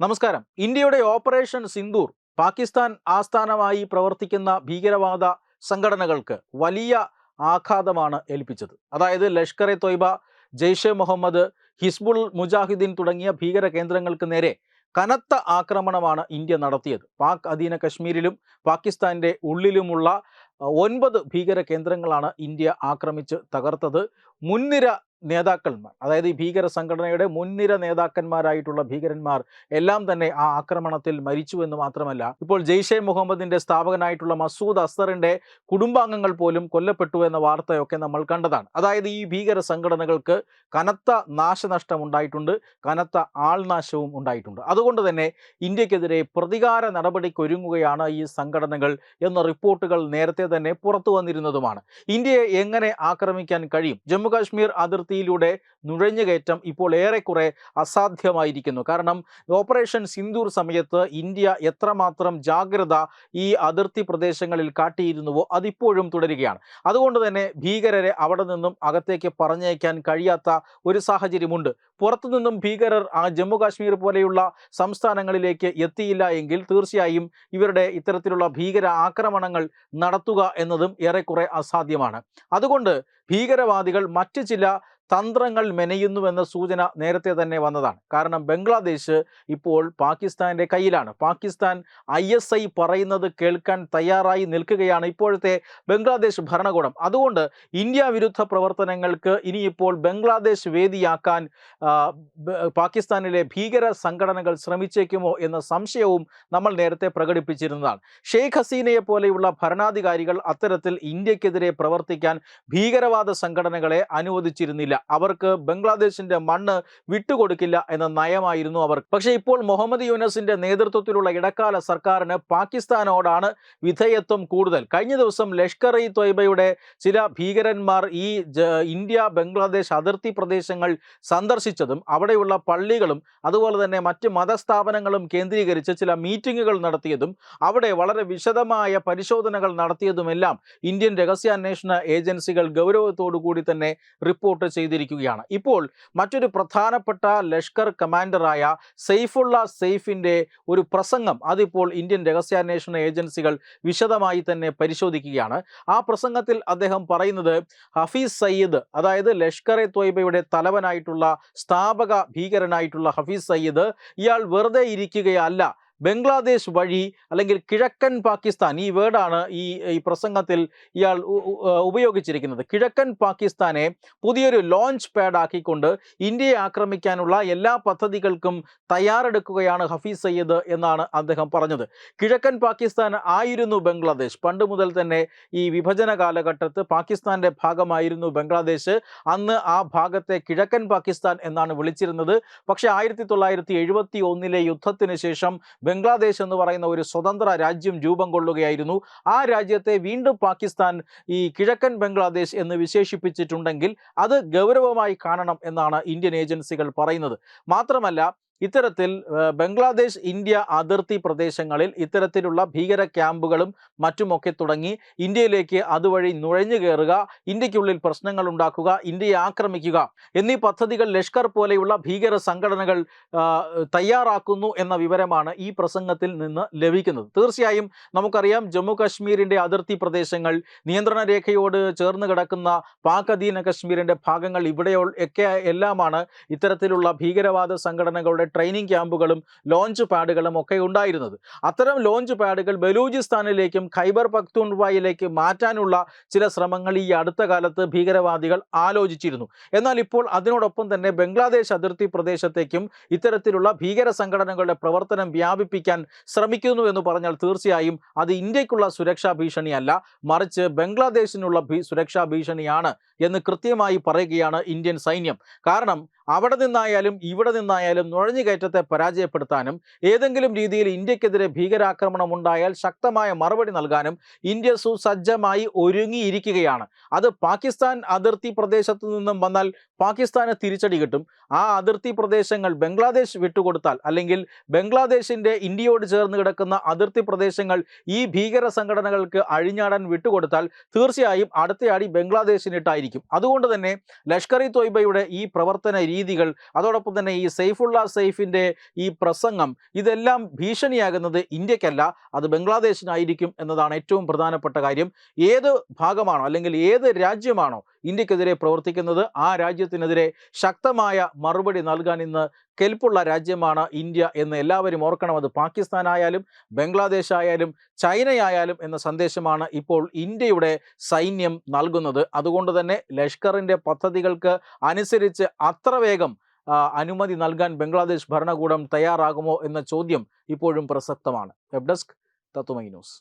നമസ്കാരം. ഇന്ത്യയുടെ ഓപ്പറേഷൻ സിന്ദൂർ പാകിസ്ഥാൻ ആസ്ഥാനമായി പ്രവർത്തിക്കുന്ന ഭീകരവാദ സംഘടനകൾക്ക് വലിയ ആഘാതമാണ് ഏൽപ്പിച്ചത്. അതായത് ലഷ്കർ എ തൊയ്ബ ജെയ്ഷെ മുഹമ്മദ് ഹിസ്ബുൾ മുജാഹിദ്ദീൻ തുടങ്ങിയ ഭീകര കേന്ദ്രങ്ങൾക്ക് നേരെ കനത്ത ആക്രമണമാണ് ഇന്ത്യ നടത്തിയത്. പാക് അധീന കശ്മീരിലും പാകിസ്ഥാന്റെ ഉള്ളിലുമുള്ള ഒൻപത് ഭീകര കേന്ദ്രങ്ങളാണ് ഇന്ത്യ ആക്രമിച്ച് തകർത്തത്. മുൻനിര നേതാക്കന്മാർ അതായത് ഈ ഭീകര സംഘടനയുടെ മുൻനിര നേതാക്കന്മാരായിട്ടുള്ള ഭീകരന്മാർ എല്ലാം തന്നെ ആ ആക്രമണത്തിൽ മരിച്ചു എന്ന് മാത്രമല്ല ഇപ്പോൾ ജെയ്ഷെ മുഹമ്മദിന്റെ സ്ഥാപകനായിട്ടുള്ള മസൂദ് അസ്തറിന്റെ കുടുംബാംഗങ്ങൾ പോലും കൊല്ലപ്പെട്ടു എന്ന വാർത്തയൊക്കെ നമ്മൾ കണ്ടതാണ്. അതായത് ഈ ഭീകര സംഘടനകൾക്ക് കനത്ത നാശനഷ്ടം ഉണ്ടായിട്ടുണ്ട് കനത്ത ആൾനാശവും ഉണ്ടായിട്ടുണ്ട്. അതുകൊണ്ട് തന്നെ ഇന്ത്യക്കെതിരെ പ്രതികാര നടപടിക്കൊരുങ്ങുകയാണ് ഈ സംഘടനകൾ എന്ന റിപ്പോർട്ടുകൾ നേരത്തെ തന്നെ പുറത്തു വന്നിരുന്നതുമാണ്. ഇന്ത്യയെ എങ്ങനെ ആക്രമിക്കാൻ കഴിയും? ജമ്മു കാശ്മീർ അതിർത്തിയിലൂടെ നുഴഞ്ഞുകയറ്റം ഇപ്പോൾ ഏറെക്കുറെ അസാധ്യമായിരിക്കുന്നു. കാരണം ഓപ്പറേഷൻ സിന്ദൂർ സമയത്ത് ഇന്ത്യ എത്രമാത്രം ജാഗ്രത ഈ അതിർത്തി പ്രദേശങ്ങളിൽ കാട്ടിയിരുന്നുവോ അതിപ്പോഴും തുടരുകയാണ്. അതുകൊണ്ട് തന്നെ ഭീകരരെ അവിടെ നിന്നും അകത്തേക്ക് പറഞ്ഞയക്കാൻ കഴിയാത്ത ഒരു സാഹചര്യമുണ്ട്. പുറത്തുനിന്നും ഭീകരർ ആ ജമ്മു കാശ്മീർ പോലെയുള്ള സംസ്ഥാനങ്ങളിലേക്ക് എത്തിയില്ല എങ്കിൽ തീർച്ചയായും ഇവരുടെ ഇത്തരത്തിലുള്ള ഭീകര ആക്രമണങ്ങൾ നടത്തുക എന്നതും ഏറെക്കുറെ അസാധ്യമാണ്. അതുകൊണ്ട് ഭീകരവാദികൾ മറ്റ് ചില തന്ത്രങ്ങൾ മെനയുന്നുവെന്ന സൂചന നേരത്തെ തന്നെ വന്നതാണ്. കാരണം ബംഗ്ലാദേശ് ഇപ്പോൾ പാകിസ്ഥാന്റെ കയ്യിലാണ്. പാകിസ്ഥാൻ ഐ എസ് ഐ പറയുന്നത് കേൾക്കാൻ തയ്യാറായി നിൽക്കുകയാണ് ഇപ്പോഴത്തെ ബംഗ്ലാദേശ് ഭരണകൂടം. അതുകൊണ്ട് ഇന്ത്യ വിരുദ്ധ പ്രവർത്തനങ്ങൾക്ക് ഇനിയിപ്പോൾ ബംഗ്ലാദേശ് വേദിയാക്കാൻ പാകിസ്ഥാനിലെ ഭീകര സംഘടനകൾ ശ്രമിച്ചേക്കുമോ എന്ന സംശയവും നമ്മൾ നേരത്തെ പ്രകടിപ്പിച്ചിരുന്നതാണ്. ഷെയ്ഖ് ഹസീനയെ പോലെയുള്ള ഭരണാധികാരികൾ അത്തരത്തിൽ ഇന്ത്യക്കെതിരെ പ്രവർത്തിക്കാൻ ഭീകരവാദ സംഘടനകളെ അനുവദിച്ചിരുന്നില്ല. അവർക്ക് ബംഗ്ലാദേശിന്റെ മണ്ണ് വിട്ടുകൊടുക്കില്ല എന്ന നയമായിരുന്നു അവർ. പക്ഷേ ഇപ്പോൾ മുഹമ്മദ് യൂനസിന്റെ നേതൃത്വത്തിലുള്ള ഇടക്കാല സർക്കാരിന് പാകിസ്ഥാനോടാണ് വിധേയത്വം കൂടുതൽ. കഴിഞ്ഞ ദിവസം ലഷ്കർ ഇ തൊയ്ബയുടെ ചില ഭീകരന്മാർ ഈ ഇന്ത്യ ബംഗ്ലാദേശ് അതിർത്തി പ്രദേശങ്ങൾ സന്ദർശിച്ചതും അവിടെയുള്ള പള്ളികളും അതുപോലെ തന്നെ മറ്റ് മതസ്ഥാപനങ്ങളും കേന്ദ്രീകരിച്ച് ചില മീറ്റിങ്ങുകൾ നടത്തിയതും അവിടെ വളരെ വിശദമായ പരിശോധനകൾ നടത്തിയതുമെല്ലാം ഇന്ത്യൻ രഹസ്യാന്വേഷണ ഏജൻസികൾ ഗൗരവത്തോടു കൂടി തന്നെ റിപ്പോർട്ട് ചെയ്തിരിക്കുകയാണ്. ഇപ്പോൾ മറ്റൊരു പ്രധാനപ്പെട്ട ലഷ്കർ കമാൻഡറായ സെയ്ഫുള്ള സെയ്ഫിന്റെ ഒരു പ്രസംഗം അതിപ്പോൾ ഇന്ത്യൻ രഹസ്യാന്വേഷണ ഏജൻസികൾ വിശദമായി തന്നെ പരിശോധിക്കുകയാണ്. ആ പ്രസംഗത്തിൽ അദ്ദേഹം പറയുന്നത് ഹഫീസ് സയ്യിദ് അതായത് ലഷ്കർ എ ത്വയ്ബയുടെ തലവനായിട്ടുള്ള സ്ഥാപക ഭീകരനായിട്ടുള്ള ഹഫീസ് സയ്യിദ് ഇയാൾ വെറുതെ ഇരിക്കുകയല്ല. ബംഗ്ലാദേശ് വഴി അല്ലെങ്കിൽ കിഴക്കൻ പാകിസ്ഥാൻ ഈ വേർഡാണ് ഈ ഈ പ്രസംഗത്തിൽ ഇയാൾ ഉപയോഗിച്ചിരിക്കുന്നത്. കിഴക്കൻ പാകിസ്ഥാനെ പുതിയൊരു ലോഞ്ച് പാഡ് ആക്കിക്കൊണ്ട് ഇന്ത്യയെ ആക്രമിക്കാനുള്ള എല്ലാ പദ്ധതികൾക്കും തയ്യാറെടുക്കുകയാണ് ഹഫീസ് സയ്യിദ് എന്നാണ് അദ്ദേഹം പറഞ്ഞത്. കിഴക്കൻ പാകിസ്ഥാൻ ആയിരുന്നു ബംഗ്ലാദേശ്. പണ്ട് മുതൽ തന്നെ ഈ വിഭജന കാലഘട്ടത്ത് പാകിസ്ഥാന്റെ ഭാഗമായിരുന്നു ബംഗ്ലാദേശ്. അന്ന് ആ ഭാഗത്തെ കിഴക്കൻ പാകിസ്ഥാൻ എന്നാണ് വിളിച്ചിരുന്നത്. പക്ഷേ ആയിരത്തി തൊള്ളായിരത്തി യുദ്ധത്തിന് ശേഷം ബംഗ്ലാദേശ് എന്ന് പറയുന്ന ഒരു സ്വതന്ത്ര രാജ്യം രൂപം കൊള്ളുകയായിരുന്നു. ആ രാജ്യത്തെ വീണ്ടും പാകിസ്ഥാൻ ഈ കിഴക്കൻ ബംഗ്ലാദേശ് എന്ന് വിശേഷിപ്പിച്ചിട്ടുണ്ടെങ്കിൽ അത് ഗൗരവമായി കാണണം എന്നാണ് ഇന്ത്യൻ ഏജൻസികൾ പറയുന്നത്. മാത്രമല്ല ഇത്തരത്തിൽ ബംഗ്ലാദേശ് ഇന്ത്യ അതിർത്തി പ്രദേശങ്ങളിൽ ഇത്തരത്തിലുള്ള ഭീകര ക്യാമ്പുകളും മറ്റുമൊക്കെ തുടങ്ങി ഇന്ത്യയിലേക്ക് അതുവഴി നുഴഞ്ഞു കയറുക ഇന്ത്യക്കുള്ളിൽ പ്രശ്നങ്ങൾ ഉണ്ടാക്കുക ഇന്ത്യയെ ആക്രമിക്കുക എന്നീ പദ്ധതികൾ ലഷ്കർ പോലെയുള്ള ഭീകര സംഘടനകൾ തയ്യാറാക്കുന്നു എന്ന വിവരമാണ് ഈ പ്രസംഗത്തിൽ നിന്ന് ലഭിക്കുന്നത്. തീർച്ചയായും നമുക്കറിയാം ജമ്മു കാശ്മീരിന്റെ അതിർത്തി പ്രദേശങ്ങൾ നിയന്ത്രണ രേഖയോട് ചേർന്ന് കിടക്കുന്ന പാക് അധീന കശ്മീരിന്റെ ഭാഗങ്ങൾ ഇവിടെ എല്ലാമാണ് ഇത്തരത്തിലുള്ള ഭീകരവാദ സംഘടനകളുടെ ട്രെയിനിങ് ക്യാമ്പുകളും ലോഞ്ച് പാഡുകളും ഒക്കെ ഉണ്ടായിരുന്നത്. അത്തരം ലോഞ്ച് പാഡുകൾ ബലൂചിസ്ഥാനിലേക്കും ഖൈബർ പക്തൂൺവായിലേക്ക് മാറ്റാനുള്ള ചില ശ്രമങ്ങൾ ഈ അടുത്ത കാലത്ത് ഭീകരവാദികൾ ആലോചിച്ചിരുന്നു. എന്നാൽ ഇപ്പോൾ അതിനോടൊപ്പം തന്നെ ബംഗ്ലാദേശ് അതിർത്തി പ്രദേശത്തേക്കും ഇത്തരത്തിലുള്ള ഭീകര സംഘടനകളുടെ പ്രവർത്തനം വ്യാപിപ്പിക്കാൻ ശ്രമിക്കുന്നു എന്ന് പറഞ്ഞാൽ തീർച്ചയായും അത് ഇന്ത്യക്കുള്ള സുരക്ഷാ ഭീഷണിയല്ല മറിച്ച് ബംഗ്ലാദേശിനുള്ള സുരക്ഷാ ഭീഷണിയാണ് എന്ന് കൃത്യമായി പറയുകയാണ് ഇന്ത്യൻ സൈന്യം. കാരണം അവിടെ നിന്നായാലും ഇവിടെ നിന്നായാലും നുഴഞ്ഞുകയറ്റത്തെ പരാജയപ്പെടുത്താനും ഏതെങ്കിലും രീതിയിൽ ഇന്ത്യക്കെതിരെ ഭീകരാക്രമണം ഉണ്ടായാൽ ശക്തമായ മറുപടി നൽകാനും ഇന്ത്യ സുസജ്ജമായി ഒരുങ്ങിയിരിക്കുകയാണ്. അത് പാകിസ്ഥാൻ അതിർത്തി പ്രദേശത്തു നിന്നും വന്നാൽ പാകിസ്ഥാന് തിരിച്ചടി കിട്ടും. ആ അതിർത്തി പ്രദേശങ്ങൾ ബംഗ്ലാദേശ് വിട്ടുകൊടുത്താൽ അല്ലെങ്കിൽ ബംഗ്ലാദേശിന്റെ ഇന്ത്യയോട് ചേർന്ന് കിടക്കുന്ന അതിർത്തി പ്രദേശങ്ങൾ ഈ ഭീകര സംഘടനകൾക്ക് അഴിഞ്ഞാടാൻ വിട്ടുകൊടുത്താൽ തീർച്ചയായും അടുത്തയാടി ബംഗ്ലാദേശിനിട്ടായിരിക്കും. അതുകൊണ്ട് തന്നെ ലഷ്കർ ഇ തോയ്ബയുടെ ഈ പ്രവർത്തന രീതികൾ അതോടൊപ്പം തന്നെ ഈ സെയ്ഫുള്ള സെയ്ഫിന്റെ ഈ പ്രസംഗം ഇതെല്ലാം ഭീഷണിയാകുന്നത് ഇന്ത്യക്കല്ല അത് ബംഗ്ലാദേശിനായിരിക്കും എന്നതാണ് ഏറ്റവും പ്രധാനപ്പെട്ട കാര്യം. ഏത് ഭാഗമാണോ അല്ലെങ്കിൽ ഏത് രാജ്യമാണോ ഇന്ത്യക്കെതിരെ പ്രവർത്തിക്കുന്നത് ആ രാജ്യത്തിനെതിരെ ശക്തമായ മറുപടി നൽകാൻ ഇന്ന് കെൽപ്പുള്ള രാജ്യമാണ് ഇന്ത്യ എന്ന് എല്ലാവരും ഓർക്കണം. അത് പാകിസ്ഥാനായാലും ബംഗ്ലാദേശ് ആയാലും ചൈനയായാലും എന്ന സന്ദേശമാണ് ഇപ്പോൾ ഇന്ത്യയുടെ സൈന്യം നൽകുന്നത്. അതുകൊണ്ട് തന്നെ ലഷ്കറിന്റെ പദ്ധതികൾക്ക് അനുസരിച്ച് അത്ര വേഗം അനുമതി നൽകാൻ ബംഗ്ലാദേശ് ഭരണകൂടം തയ്യാറാകുമോ എന്ന ചോദ്യം ഇപ്പോഴും പ്രസക്തമാണ്. വെബ് ഡെസ്ക് തത്തുമൈ ന്യൂസ്.